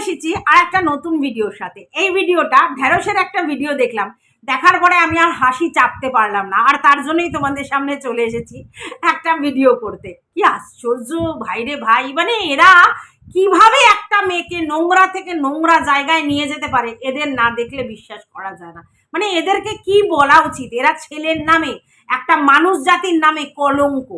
এসেছি আর একটা নতুন ভিডিওর সাথে। এই ভিডিওটা ঢেঁড়সের একটা ভিডিও দেখলাম। দেখার পরে আমি আর হাসি চাপতে পারলাম না। আর তার জন্যই তোমাদের সামনে চলে এসেছি একটা ভিডিও করতে। কি আশ্চর্য! ভাইরে ভাই মানে এরা কীভাবে একটা মেয়েকে নোংরা থেকে নোংরা জায়গায় নিয়ে যেতে পারে? এদের না দেখলে বিশ্বাস করা যায় না। মানে এদেরকে কি বলা উচিত? এরা ছেলের নামে, একটা মানুষ জাতির নামে কলঙ্ক।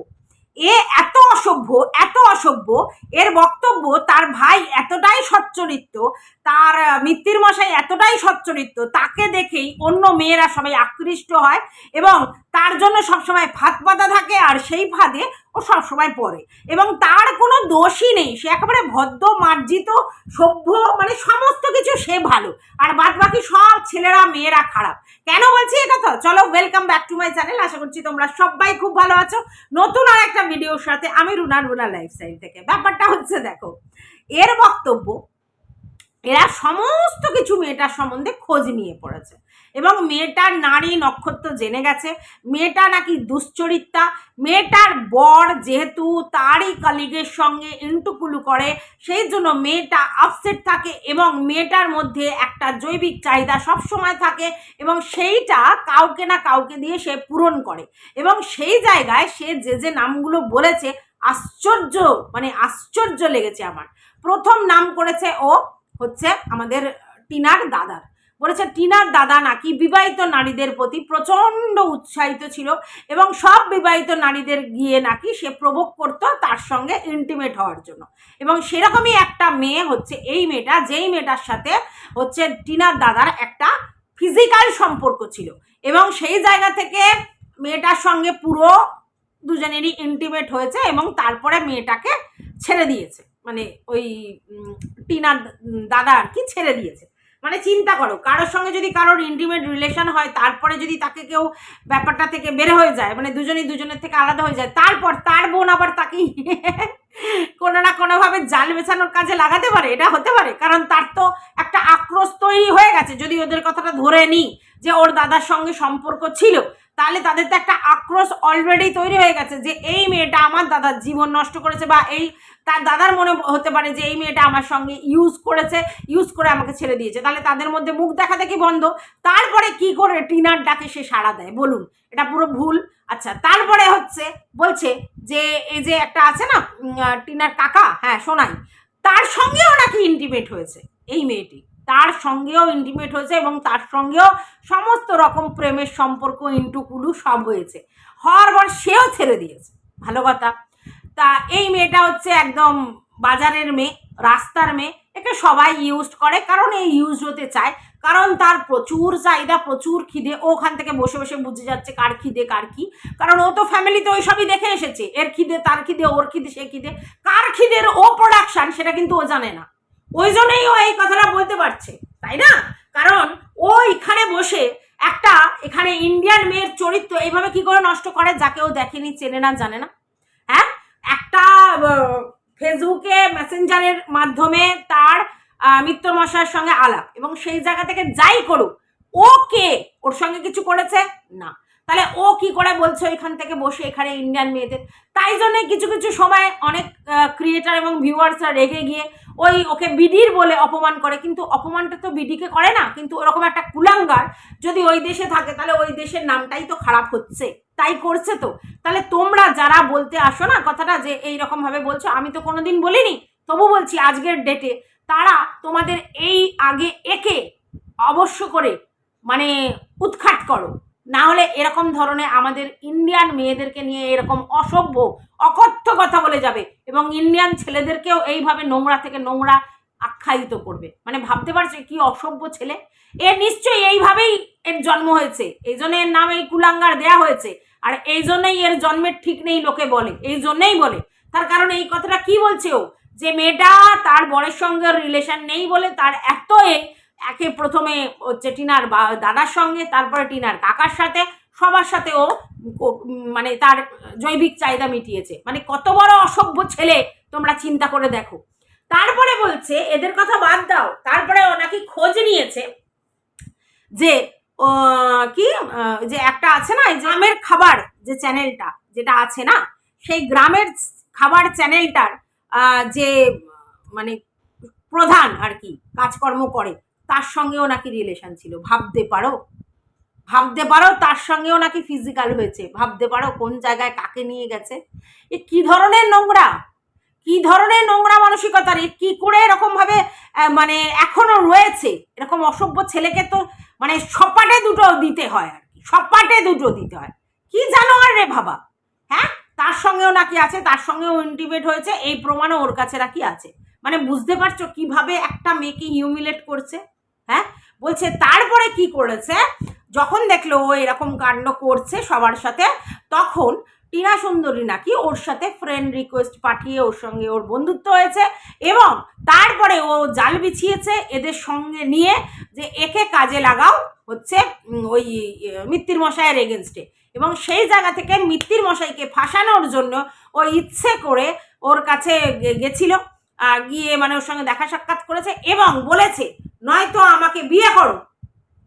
এ এত অসভ্য এত অসভ্য, এর বক্তব্য তার ভাই এতটাই সচ্চরিত্র তার মিত্তির মশাই এতটাই সচ্চরিত্র তাকে দেখেই অন্য মেয়েরা সবাই আকৃষ্ট হয় এবং তার জন্য সবসময় ফাঁদ পাতা থাকে আর সেই ফাঁদে ও সবসময় পড়ে। এবং তার কোনো দোষই নেই। সে একেবারে ভদ্র, মার্জিত, সভ্য মানে সমস্ত কিছু সে ভালো। আর বাদ বাকি সব ছেলেরা, মেয়েরা খারাপ। কেন বলছি এটা তো চলো welcome back to my channel আশা করছি তোমরা সবাই খুব ভালো আছো। নতুন আর একটা ভিডিওর সাথে আমি রুনা রুনা লাইফস্টাইল থেকে। ব্যাপারটা হচ্ছে দেখো, এর বক্তব্য, এরা সমস্ত কিছু মেয়েটার সম্বন্ধে খোঁজ নিয়ে পড়েছে। এবং মেয়েটার নারী নক্ষত্র জেনে গেছে। মেয়েটা নাকি দুশ্চরিত্রা মেয়েটার বর যেহেতু তারই কালিগের সঙ্গে ইন্টুকুলু করে, সেই জন্য মেয়েটা আপসেট থাকে এবং মেয়েটার মধ্যে একটা জৈবিক চাহিদা সবসময় থাকে এবং সেইটা কাউকে না কাউকে দিয়ে সে পূরণ করে। এবং সেই জায়গায় সে যে যে নামগুলো বলেছে, আশ্চর্য মানে আশ্চর্য লেগেছে আমার। প্রথম নাম করেছে ও হচ্ছে আমাদের টিনার দাদার। বলেছে, টিনার দাদা নাকি বিবাহিত নারীদের প্রতি প্রচণ্ড উৎসাহিত ছিল এবং সব বিবাহিত নারীদের গিয়ে নাকি সে প্রভোগ করতো তার সঙ্গে ইন্টিমেট হওয়ার জন্য। এবং সেরকমই একটা মেয়ে হচ্ছে এই মেয়েটা, যেই মেয়েটার সাথে হচ্ছে টিনার দাদার একটা ফিজিক্যাল সম্পর্ক ছিল। এবং সেই জায়গা থেকে মেয়েটার সঙ্গে পুরো দুজনেরই ইন্টিমেট হয়েছে এবং তারপরে মেয়েটাকে ছেড়ে দিয়েছে। মানে ওই টিনার দাদা আর কি ছেড়ে দিয়েছে। মানে চিন্তা করো, কারোর সঙ্গে যদি কারোর ইন্টিমেট রিলেশন হয়, তারপরে যদি তাকে কেউ ব্যাপারটা থেকে বের হয়ে যায় মানে দুজনই দুজনের থেকে আলাদা হয়ে যায়, তারপর তার বোন আবার তাকে কোনো না কোনোভাবে জাল বেছানোর কাজে লাগাতে পারে, এটা হতে পারে। কারণ তার তো একটা আক্রোশ তৈরি হয়ে গেছে, যদি ওদের কথাটা ধরে নিই যে ওর দাদার সঙ্গে সম্পর্ক ছিল, তাহলে তাদের তো একটা আক্রোশ অলরেডি তৈরি হয়ে গেছে যে এই মেয়েটা আমার দাদার জীবন নষ্ট করেছে বা এই তার দাদার মনে হতে পারে যে এই মেয়েটা আমার সঙ্গে ইউজ করেছে ইউজ করে আমাকে ছেড়ে দিয়েছে। তাহলে তাদের মধ্যে মুখ দেখা দেখি বন্ধ। তারপরে কি করে টিনার ডাকে সে সাড়া দেয়? বলুন, এটা পুরো ভুল। আচ্ছা তারপরে হচ্ছে বলছে যে, এই যে একটা আছে না টিনার কাকা হ্যাঁ শোনাই তার সঙ্গেও নাকি ইন্টিমেট হয়েছে এই মেয়েটি। তার সঙ্গেও ইন্টিমেট হয়েছে এবং তার সঙ্গেও সমস্ত রকম প্রেমের সম্পর্ক ইন্টুকুলু সব হয়েছে। হওয়ার পর সেও ছেড়ে দিয়েছে। ভালো কথা। তা এই মেয়েটা হচ্ছে একদম বাজারের মেয়ে, রাস্তার মেয়ে। একে সবাই ইউজ করে, কারণ এই ইউজ হতে চায়। কারণ তার প্রচুর চাহিদা, প্রচুর খিদে। ওখান থেকে বসে বসে বুঝে যাচ্ছে কার খিদে, কার কি। কারণ ও তো ফ্যামিলিতে ওই সবই দেখে এসেছে। এর খিদে, তার খিদে, ওর খিদে, সে খিদে। কার খিদের ও প্রোডাকশান সেটা কিন্তু ও জানে না। ওই জন্যই ও এই কথাটা বলতে পারছে, তাই না? কারণ ও এখানে বসে একটা এখানে ইন্ডিয়ান মেয়ের চরিত্র এইভাবে কি করে নষ্ট করে, যাকে ও দেখেনি, চেনে না, জানে না। হ্যাঁ? একটা ফেসবুকে মেসেঞ্জারের মাধ্যমে তার আহ, মিত্র মশাইয়ের সঙ্গে আলাপ এবং সেই জায়গা থেকে যাই করুক ও কে ওর সঙ্গে কিছু করেছে? না। তাহলে ও কি করে বলছে এখান থেকে বসে এখানে ইন্ডিয়ান মেয়েদের? তাই জন্য কিছু কিছু সময় অনেক ক্রিয়েটার এবং ভিউয়ার্সরা রেগে গিয়ে ওই ওকে বিডির বলে অপমান করে। কিন্তু অপমানটা তো বিডিকে করে না কিন্তু ওরকম একটা কুলাঙ্গার যদি ওই দেশে থাকে তাহলে ওই দেশের নামটাই তো খারাপ হচ্ছে। তাই করছে তো। তাহলে তোমরা যারা বলতে আসো না কথাটা যে এই রকম ভাবে বলছো, আমি তো কোনোদিন বলিনি, তবু বলছি আজকের ডেটে তারা তোমাদের এই আগে একে অবশ্য করে মানে উৎখাত করো। না হলে এরকম ধরনের আমাদের ইন্ডিয়ান মেয়েদেরকে নিয়ে এরকম অসভ্য, অকথ্য কথা বলে যাবে এবং ইন্ডিয়ান ছেলেদেরকেও এইভাবে নোংরা থেকে নোংরা আখ্যায়িত করবে। মানে ভাবতে পারছ কি অসভ্য ছেলে? এ নিশ্চয়ই এইভাবেই এর জন্ম হয়েছে। এই জন্য এর নাম এই কুলাঙ্গার দেয়া হয়েছে। আর এই জন্যই এর জন্মের ঠিক নেই লোকে বলে, এই জন্যই বলে। তার কারণ এই কথাটা কি বলছে ও? যে মেয়েটা তার বরের সঙ্গে রিলেশন নেই বলে তার এত একে প্রথমে হচ্ছে টিনার বা দাদার সঙ্গে, তারপরে টিনার কাকার সাথে, সবার সাথে ও মানে তার জৈবিক চাহিদা মিটিয়েছে। মানে কত বড় অসভ্য ছেলে তোমরা চিন্তা করে দেখো। তারপরে বলছে, এদের কথা বাদ দাও। তারপরে ও নাকি খোঁজ নিয়েছে যে কি? যে একটা আছে না গ্রামের খাবার যে চ্যানেলটা, যেটা আছে না, সেই গ্রামের খাবার চ্যানেলটার যে মানে প্রধান আর কি, কাজকর্ম করে, তার সঙ্গেও নাকি রিলেশন ছিল। ভাবতে পারো? ভাবতে পারো, তার সঙ্গেও নাকি ফিজিক্যাল হয়েছে। ভাবতে পারো কোন জায়গায় কাকে নিয়ে গেছে? এ কি ধরনের নোংরা? কি ধরনের নোংরা মানসিকতার? কি করে এরকম ভাবে মানে এখনও রয়েছে? এরকম অসভ্য ছেলেকে তো মানে সপাটে দুটো দিতে হয় আর কি, সপাটে দুটো দিতে হয়। কি জানো আর রে বাবা? হ্যাঁ? তার সঙ্গেও নাকি আছে, তার সঙ্গেও ইন্টিমেট হয়েছে, এই প্রমাণও ওর কাছে নাকি আছে। মানে বুঝতে পারছ কীভাবে একটা মেয়েকে হিউমিলেট করছে? হ্যাঁ? বলছে, তারপরে কি করেছে? যখন দেখল ও এরকম কাণ্ড করছে সবার সাথে, তখন টিনা সুন্দরী নাকি ওর সাথে ফ্রেন্ড রিকোয়েস্ট পাঠিয়ে ওর সঙ্গে ওর বন্ধুত্ব হয়েছে এবং তারপরে ও জাল বিছিয়েছে এদের সঙ্গে নিয়ে যে একে কাজে লাগাও হচ্ছে ওই মিত্তির মশাইয়ের এগেনস্টে এবং সেই জায়গা থেকে মিত্তির মশাইকে ফাঁসানোর জন্য ও ইচ্ছে করে ওর কাছে গেছিল গিয়ে মানে ওর সঙ্গে দেখা সাক্ষাৎ করেছে এবং বলেছে, নয়তো আমাকে বিয়ে করো,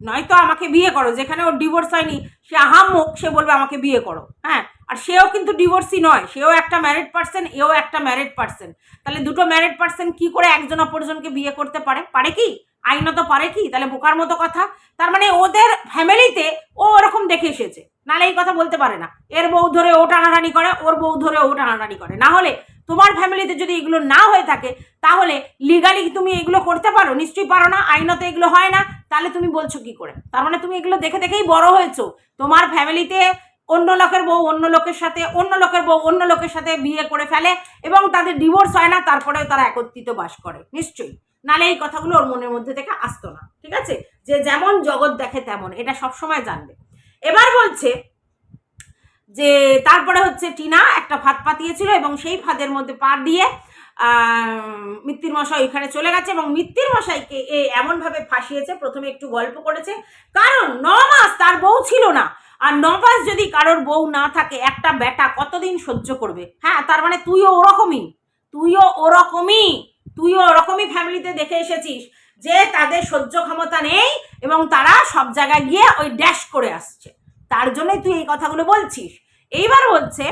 নয়তো আমাকে বিয়ে করো, যেখানে ওর ডিভোর্স হয়নি, সে আহাম্মক, সে বলবে আমাকে বিয়ে করো। হ্যাঁ আর সেও কিন্তু ডিভোর্সই নয়, সেও একটা ম্যারিড পার্সন এও একটা ম্যারিড পার্সন তাহলে দুটো ম্যারিড পার্সন কি করে একজন অপরজনকে বিয়ে করতে পারে? পারে কি? আইনত পারে কি? তাহলে বোকার মতো কথা। তার মানে ওদের ফ্যামিলিতে ও ওরকম দেখে এসেছে। নাহলে এই কথা বলতে পারে না। এর বউ ধরে ও টানাটানি করে, ওর বউ ধরে ও টানাটানি করে। না হলে তোমার ফ্যামিলিতে যদি এগুলো না হয়ে থাকে, তাহলে লিগালি তুমি এগুলো করতে পারো? নিশ্চয়ই পারো না। আইনত এগুলো হয় না। তাহলে তুমি বলছো কি করে? তার মানে তুমি এগুলো দেখে দেখেই বড় হয়েছো। তোমার ফ্যামিলিতে অন্য লোকের বউ অন্য লোকের সাথে, অন্য লোকের বউ অন্য লোকের সাথে বিয়ে করে ফেলে এবং তাদের ডিভোর্স হয় না তারপরেও তারা একত্রিত বাস করে। নিশ্চয়ই। নালে এই কথাগুলো ওর মনের মধ্যে থেকে আসতো না, ঠিক আছে? যে যেমন জগৎ দেখে তেমন, এটা সবসময় জানবে। এবার বলছে যে তারপরে হচ্ছে টিনা একটা ফাঁদ পাতিয়েছিল এবং সেই ফাঁদের মধ্যে পা দিয়ে মিত্তির মশাই ওইখানে চলে গেছে এবং মিত্তির মশাইকে এ এমনভাবে ফাঁসিয়েছে, প্রথমে একটু গল্প করেছে। কারণ ন মাস তার বউ ছিল না। আর ন মাস যদি কারোর বউ না থাকে, একটা বেটা কতদিন সহ্য করবে? হ্যাঁ তার মানে তুইও ওরকমই। তুইও ওরকমই। তুইও ওরকমই ফ্যামিলিতে দেখে এসেছিস যে তাদের সহ্য ক্ষমতা নেই এবং তারা সব জায়গায় গিয়ে ওই ড্যাশ করে আসছে। তার জন্যই তুই এই কথাগুলো বলছিস। এইবার বলছে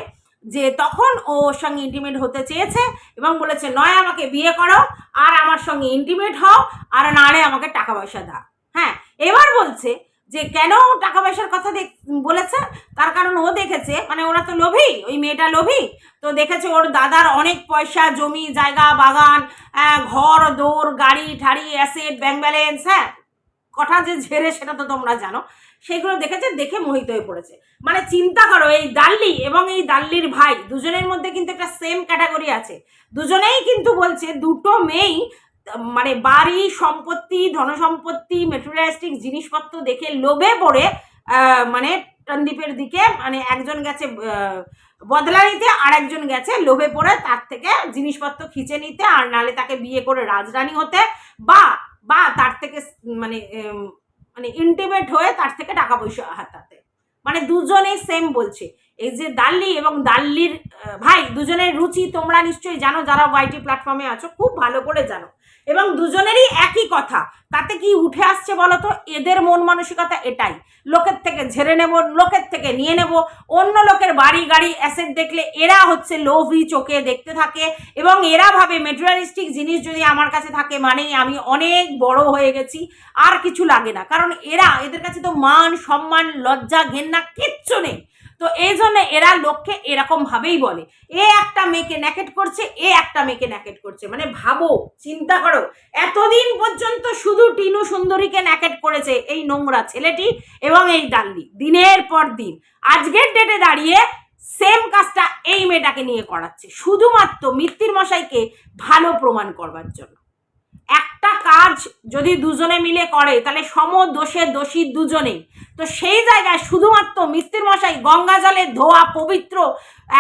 যে তখন ও ওর সঙ্গে ইন্টিমেট হতে চেয়েছে এবং বলেছে, নয়, আমাকে বিয়ে করো আর আমার সঙ্গে ইন্টিমেট হও আর নাড়ে আমাকে টাকা পয়সা দাও। হ্যাঁ এবার বলছে যে কেন টাকা পয়সার কথা দেখ বলেছে? তার কারণ ও দেখেছে মানে ওরা তো লোভী ওই মেয়েটা লোভী। তো দেখেছে ওর দাদার অনেক পয়সা জমি জায়গা বাগান আহ, ঘর দৌড় গাড়ি ঠাড়ি অ্যাসেট ব্যাংক ব্যালেন্স হ্যাঁ কটা যে ঝেড়ে সেটা তো তোমরা জানো। সেগুলো দেখেছে দেখে মোহিত হয়ে পড়েছে। মানে চিন্তা করো এই দাল্লি এবং এই দাল্লির ভাই দুজনের মধ্যে কিন্তু একটা সেম ক্যাটাগরি আছে। দুজনেই কিন্তু বলছে দুটো মেয়েই মানে বাড়ি, সম্পত্তি, ধনসম্পত্তি মেটেরিয়ালিস্টিক জিনিসপত্র দেখে লোভে পড়ে মানে টনদীপের দিকে মানে একজন গেছে বদলা নিতে আর একজন গেছে লোভে পড়ে, তার থেকে জিনিসপত্র খিচে নিতে, আর নালে তাকে বিয়ে করে রাজরানী হতে, বা বা তার থেকে মানে মানে ইন্টিমেট হয়ে তার থেকে টাকা পয়সা হাতাতে। মানে দুজনেই সেম বলছে। এই যে দাল্লি এবং দাল্লির ভাই, দুজনের রুচি তোমরা নিশ্চয়ই জানো, যারা ওয়াইটি প্ল্যাটফর্মে আছো, খুব ভালো করে জানো। এবং দুজনেরই একই কথা, তাতে কি উঠে আসছে বলো তো এদের মন মানসিকতা এটাই। লোকের থেকে ঝেড়ে নেব, লোকের থেকে নিয়ে নেব, অন্য লোকের বাড়ি গাড়ি অ্যাসেট দেখলে এরা হচ্ছে লোভি চোখে দেখতে থাকে, এবং এরা ভাবে মেটেরিয়ালিস্টিক জিনিস যদি আমার কাছে থাকে, মানেই আমি অনেক বড় হয়ে গেছি, আর কিছু লাগে না। কারণ এরা, এদের কাছে তো মান, সম্মান, লজ্জা, ঘেন্না কিচ্ছু নেই। এই জন্য এরা লোককে এরকম ভাবেই বলে। এ একটা মেয়েকে ন্যাকেট করছে, এ একটা মেয়েকে ন্যাকেট করছে। মানে ভাবো, চিন্তা করো, এতদিন পর্যন্ত শুধু টিনু সুন্দরীকে ন্যাকেট করেছে এই নোংরা ছেলেটি এবং এই ডাল্লি। দিনের পর দিন। আজকের ডেটে দাঁড়িয়ে সেম কাজটা এই মেয়েটাকে নিয়ে করাচ্ছে। শুধুমাত্র মিত্তির মশাইকে ভালো প্রমাণ করবার জন্য। একটা কাজ যদি দুজনে মিলে করে, তাহলে সম দোষে দোষী দুজনেই। তো সেই জায়গায় শুধুমাত্র মিস্ত্রির মশাই, গঙ্গা জলে ধোয়া, পবিত্র,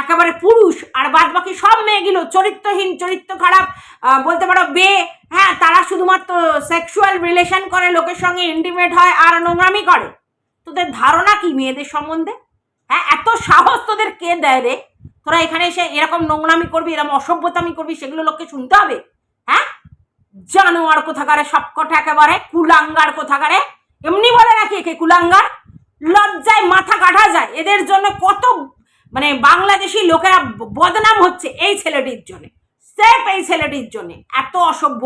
একেবারে পুরুষ আর বাদ বাকি সব মেয়েগুলো চরিত্রহীন, চরিত্র খারাপ বলতে পারো বে হ্যাঁ তারা শুধুমাত্র সেক্সুয়াল রিলেশন করে, লোকের সঙ্গে ইন্টিমেট হয় আর নোংরামি করে। তোদের ধারণা কি মেয়েদের সম্বন্ধে? হ্যাঁ এত সাহস তোদের কে দেয় রে? তোরা এখানে এসে এরকম নোংরামি করবি, এরকম অসভ্যতামি করবি, সেগুলো লোককে শুনতে হবে? হ্যাঁ? জানোয়ার কোথাকারে সবকটা একেবারে, কুলাঙ্গার কোথাকারে এমনি বলে নাকি একে কুলাঙ্গার? লজ্জায় মাথা কাটা যায়। এদের জন্য কত মানে বাংলাদেশি লোকেরা বদনাম হচ্ছে এই ছেলেটির জন্য। সেফ এই ছেলেটির জন্য। এত অসভ্য।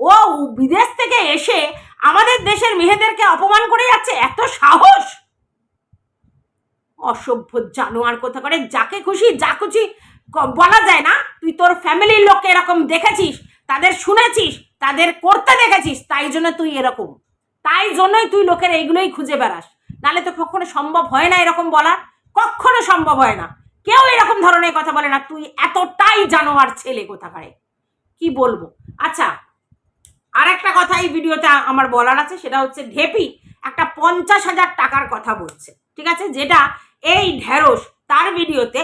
ও বিদেশ থেকে এসে আমাদের দেশের মেয়েদেরকে অপমান করে যাচ্ছে? এত সাহস! অসভ্য জানোয়ার কোথা করে যাকে খুশি, যা খুশি বলা যায় না? তুই তোর ফ্যামিলির লোককে এরকম দেখেছিস, তাদের শুনেছিস, তাদের করতে দেখেছিস, তাই জন্য তুই এরকম। তাই জন্যই তুই লোকের এইগুলোই খুঁজে বেড়াস। নালে তো কখনো সম্ভব হয় না এরকম বলার। কখনো সম্ভব হয় না। কেউ এরকম ধরনের কথা বলে না। তুই এতটাই জানোয়ার ছেলে কোথাকারে। কি বলব? আচ্ছা আর একটা কথা এই ভিডিওতে আমার বলার আছে, সেটা হচ্ছে ঢেপি একটা পঞ্চাশ হাজার টাকার কথা বলছে, ঠিক আছে? যেটা এই ঢেঁড়স তার ভিডিওতে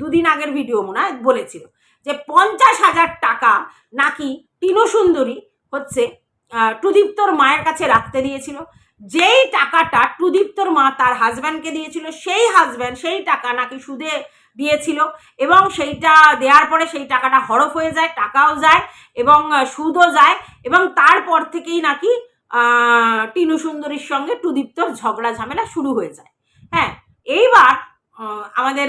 দুদিন আগের ভিডিও মনে হয় বলেছিল যে পঞ্চাশ হাজার টাকা নাকি টিনু সুন্দরী হচ্ছে আহ, টুদীপ্তর মায়ের কাছে রাখতে দিয়েছিল। যেই টাকাটা টুদীপ্তর মা তার হাজব্যান্ডকে দিয়েছিল সেই হাজব্যান্ড সেই টাকা নাকি সুদে দিয়েছিল এবং সেইটা দেওয়ার পরে সেই টাকাটা হরফ হয়ে যায় টাকাও যায় এবং সুদও যায় এবং তারপর থেকেই নাকি টিনু সুন্দরীর সঙ্গে টুদীপ্তর ঝগড়া ঝামেলা শুরু হয়ে যায়। হ্যাঁ এইবার আমাদের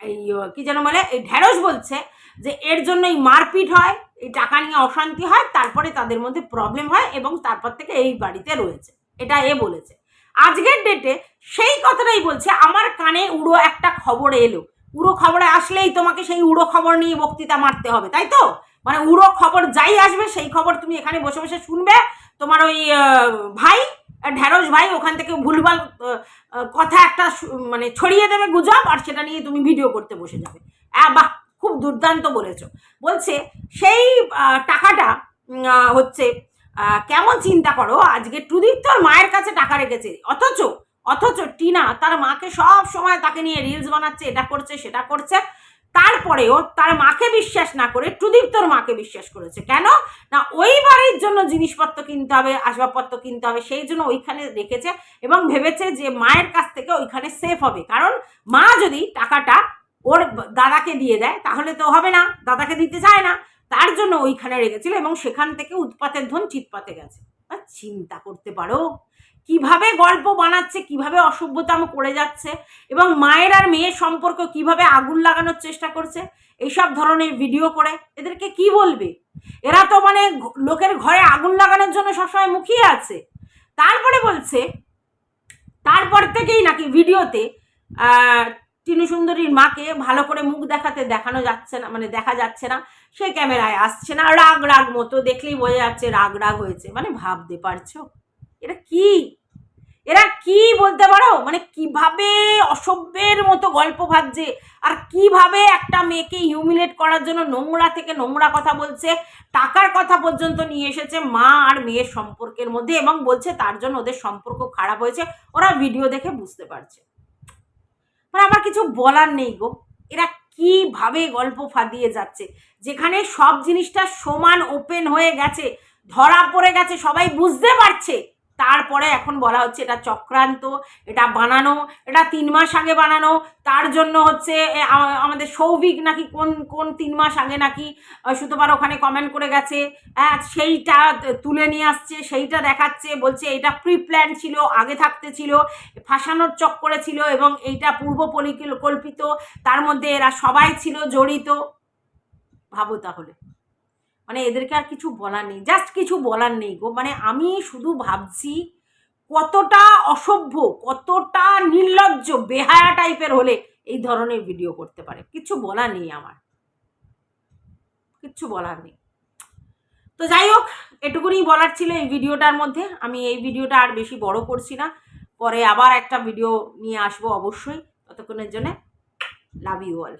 এই কি যেন বলে এই ঢ্যাঁড়স বলছে যে এর জন্যই মারপিট হয় এই টাকা নিয়ে অশান্তি হয়, তারপরে তাদের মধ্যে প্রবলেম হয় এবং তারপর থেকে এই বাড়িতে রয়েছে। এটা এ বলেছে। আজকের ডেটে সেই কথাটাই বলছে, আমার কানে উড়ো একটা খবর এলো। উড়ো খবরে আসলেই তোমাকে সেই উড়ো খবর নিয়ে বক্তৃতা মারতে হবে, তাই তো? মানে উড়ো খবর যাই আসবে, সেই খবর তুমি এখানে বসে বসে শুনবে। তোমার ওই ভাই ঢ্যাঁড়স ভাই, ওখান থেকে ভুলভাল কথা একটা মানে ছড়িয়ে দেবে গুজব, আর সেটা নিয়ে তুমি ভিডিও করতে বসে যাবে। বাহ! খুব দুর্দান্ত বলেছ। বলছে, সেই টাকাটা হচ্ছে কেমন চিন্তা করো, আজকে টুদীপ্তর মায়ের কাছে টাকা রেখেছে। অথচ অথচ টিনা তার মাকে সব সময় তাকে নিয়ে রিলস বানাচ্ছে, এটা করছে, সেটা করছে। তারপরেও তার মাকে বিশ্বাস না করে টুদীপ্তর মাকে বিশ্বাস করেছে। কেন? না, ওই বাড়ির জন্য জিনিসপত্র কিনতে হবে, আসবাবপত্র কিনতে হবে, সেই জন্য ওইখানে রেখেছে এবং ভেবেছে যে মায়ের কাছ থেকে ওইখানে সেফ হবে। কারণ মা যদি টাকাটা ওর দাদাকে দিয়ে দেয়, তাহলে তো হবে না, দাদাকে দিতে চায় না। তার জন্য ওইখানে রেখেছিল এবং সেখান থেকে উৎপাতের ধন চিৎপাতে গেছে। চিন্তা করতে পারো, কীভাবে গল্প বানাচ্ছে, কীভাবে অসভ্যতাম করে যাচ্ছে, এবং মায়ের আর মেয়ের সম্পর্ক কীভাবে আগুন লাগানোর চেষ্টা করছে, এইসব ধরনের ভিডিও করে এদেরকে কি বলবে? এরা তো মানে লোকের ঘরে আগুন লাগানোর জন্য সবসময় মুখিয়ে আছে। তারপরে বলছে, তারপর থেকেই নাকি ভিডিওতে টিনু সুন্দরীর মাকে ভালো করে মুখ দেখাতে দেখানো যাচ্ছে না মানে দেখা যাচ্ছে না। সে ক্যামেরায় আসছে না, রাগ রাগ মতো দেখলেই বোঝা যাচ্ছে রাগ রাগ হয়েছে। মানে ভাবতে পারছ? এটা কি? এরা কি বলতে পারো? মানে কীভাবে অসভ্যের মতো গল্প ভাবছে? আর কীভাবে একটা মেয়েকে হিউমিলেট করার জন্য নোংরা থেকে নোংরা কথা বলছে, টাকার কথা পর্যন্ত নিয়ে এসেছে মা আর মেয়ের সম্পর্কের মধ্যে এবং বলছে তার জন্য ওদের সম্পর্ক খারাপ হয়েছে। ওরা ভিডিও দেখে বুঝতে পারছে। মানে আমার কিছু বলার নেই গো। এরা কীভাবে গল্প ফাঁদিয়ে যাচ্ছে? যেখানে সব জিনিসটা সমান ওপেন হয়ে গেছে, ধরা পড়ে গেছে, সবাই বুঝতে পারছে। এখন বলা হচ্ছে এটা চক্রান্ত, এটা বানানো, এটা তিন মাস আগে বানানো, তার জন্য হচ্ছে আমাদের সৌভিক নাকি কোন কোন তিন মাস আগে নাকি সুতোবার ওখানে কমেন্ট করে গেছে সেইটা তুলে নিয়ে আসছে, সেইটা দেখাচ্ছে, বলছে এটা প্রি প্ল্যান ছিল, আগে থাকতে ছিল, ফাঁসানোর চক্করে ছিল এবং এইটা পূর্ব পরিকল্পিত, তার মধ্যে এরা সবাই ছিল জড়িত। ভাবো তাহলে। মানে এদেরকে আর কিছু বলার নেই জাস্ট কিছু বলার নেই গো। মানে আমি শুধু ভাবছি কতটা অসভ্য, কতটা নির্লজ্জ, বেহায়া টাইপের হলে এই ধরনের ভিডিও করতে পারে। কিছু বলার নেই আমার। কিচ্ছু বলার নেই। তো যাই হোক, এটুকুনি বলার ছিল এই ভিডিওটার মধ্যে। আমি এই ভিডিওটা আর বেশি বড় করছি না। পরে আবার একটা ভিডিও নিয়ে আসব অবশ্যই। ততক্ষণের জন্য লাভ ইউ অল